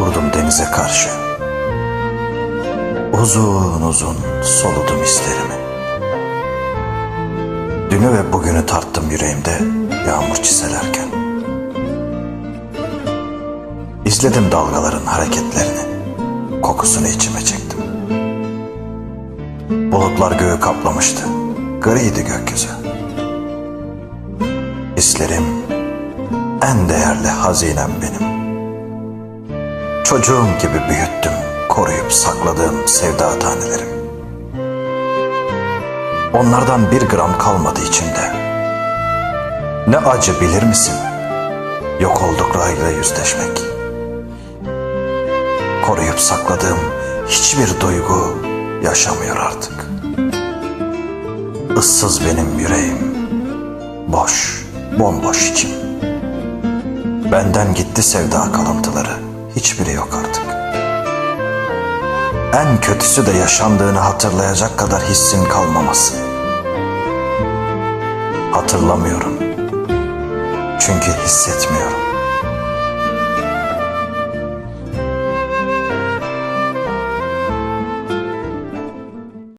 oturdum denize karşı. Uzun uzun soludum hislerimi. Dünü ve bugünü tarttım yüreğimde yağmur çiselerken. İzledim dalgaların hareketlerini, kokusunu içime çektim. Bulutlar göğü kaplamıştı, griydi gökyüzü. Hislerim en değerli hazinem benim. Çocuğum gibi büyüttüm, koruyup sakladığım sevda tanelerim. Onlardan bir gram kalmadı içimde. Ne acı bilir misin? Yok olduklarıyla yüzleşmek. Koruyup sakladığım hiçbir duygu yaşamıyor artık. Issız benim yüreğim, boş, bomboş içim. Benden gitti sevda kalıntıları, hiçbiri yok artık. En kötüsü de yaşandığını hatırlayacak kadar hissin kalmaması. Hatırlamıyorum. Çünkü hissetmiyorum.